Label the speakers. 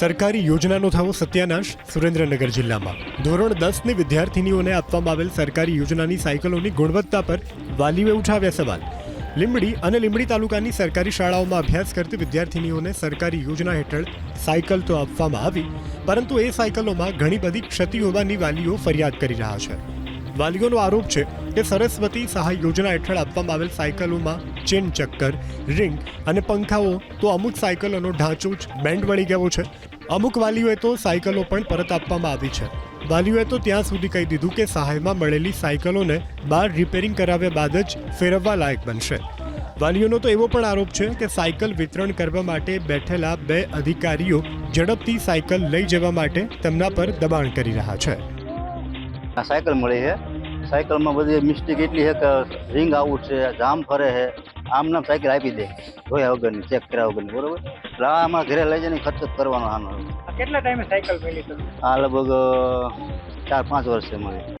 Speaker 1: સરકારી યોજનાનો થવો સત્યાનાશ સુરેન્દ્રનગર જિલ્લામાં. ધોરણ દસની વિદ્યાર્થીનીઓને આપવામાં આવેલ સરકારી યોજનાની સાયકલોની ગુણવત્તા પર વાલીઓએ ઉઠાવ્યા સવાલ. લીંબડી અને લીંબડી તાલુકાની સરકારી શાળાઓમાં અભ્યાસ કરતી વિદ્યાર્થીનીઓને સરકારી યોજના હેઠળ સાયકલ તો આપવામાં આવી, પરંતુ એ સાયકલોમાં ઘણી બધી ક્ષતિ હોવાની વાલીઓ ફરિયાદ કરી રહ્યા છે. વાલીઓનો આરોપ છે કે સરસ્વતી સહાય યોજના હેઠળ આપવામાં આવેલ સાયકલોમાં ચેન ચક્કર, રિંગ અને પંખાઓ, તો અમુક સાયકલોનો ઢાંચો જ બેન્ડ વળી ગયો છે. અમુક વાલીઓએ તો સાયકલો પણ પરત આપવામાં આવી છે. વાલીઓએ તો ત્યાં સુધી કહી દીધું કે સહાયમાં મળેલી સાયકલોને બહાર રિપેરિંગ કરાવ્યા બાદ જ ફેરવવા લાયક બનશે. વાલીઓનો તો એવો પણ આરોપ છે કે સાયકલ વિતરણ કરવા માટે બેઠેલા બે અધિકારીઓ ઝડપથી સાયકલ લઈ જવા માટે તેમના પર દબાણ કરી રહ્યા છે.
Speaker 2: સાયકલ મળી છે. સાયકલમાં બધી મિસ્ટેક એટલી છે કે રિંગ આવું છે જામ ફરે છે. આમ નામ સાયકલ આપી દે. જોયા વગરની ચેક કર્યા વગરની બરોબર? એટલે આમાં ઘરે લઈ જઈને ખર્ચ કરવાનો આનો.
Speaker 3: આ કેટલા ટાઈમે સાયકલ મળી
Speaker 2: આ લગભગ ચાર પાંચ વર્ષે મળી